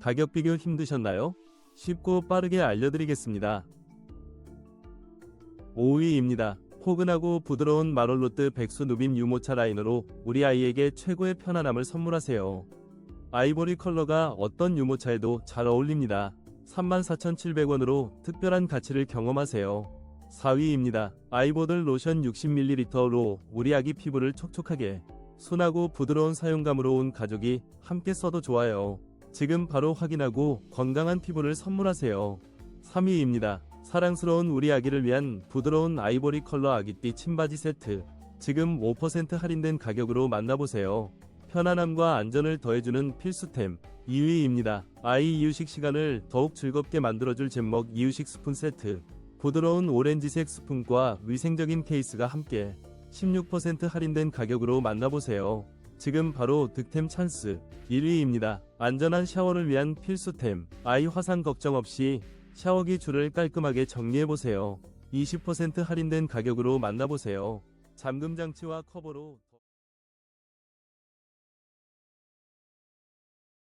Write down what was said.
가격 비교 힘드셨나요? 쉽고 빠르게 알려드리겠습니다. 5위입니다. 포근하고 부드러운 마롤로트 백수 누빔 유모차 라인으로 우리 아이에게 최고의 편안함을 선물하세요. 아이보리 컬러가 어떤 유모차에도 잘 어울립니다. 34,700원으로 특별한 가치를 경험하세요. 4위입니다. 아이보들 로션 60ml로 우리 아기 피부를 촉촉하게 순하고 부드러운 사용감으로 온 가족이 함께 써도 좋아요. 지금 바로 확인하고 건강한 피부를 선물하세요. 3위입니다. 사랑스러운 우리 아기를 위한 부드러운 아이보리 컬러 아기띠 침바지 세트. 지금 5% 할인된 가격으로 만나보세요. 편안함과 안전을 더해주는 필수템. 2위입니다. 아이 이유식 시간을 더욱 즐겁게 만들어줄 잼먹 이유식 스푼 세트. 부드러운 오렌지색 스푼과 위생적인 케이스가 함께 16% 할인된 가격으로 만나보세요. 지금 바로 득템 찬스 1위입니다. 안전한 샤워를 위한 필수템 아이 화상 걱정 없이 샤워기 줄을 깔끔하게 정리해보세요. 20% 할인된 가격으로 만나보세요. 잠금 장치와 커버로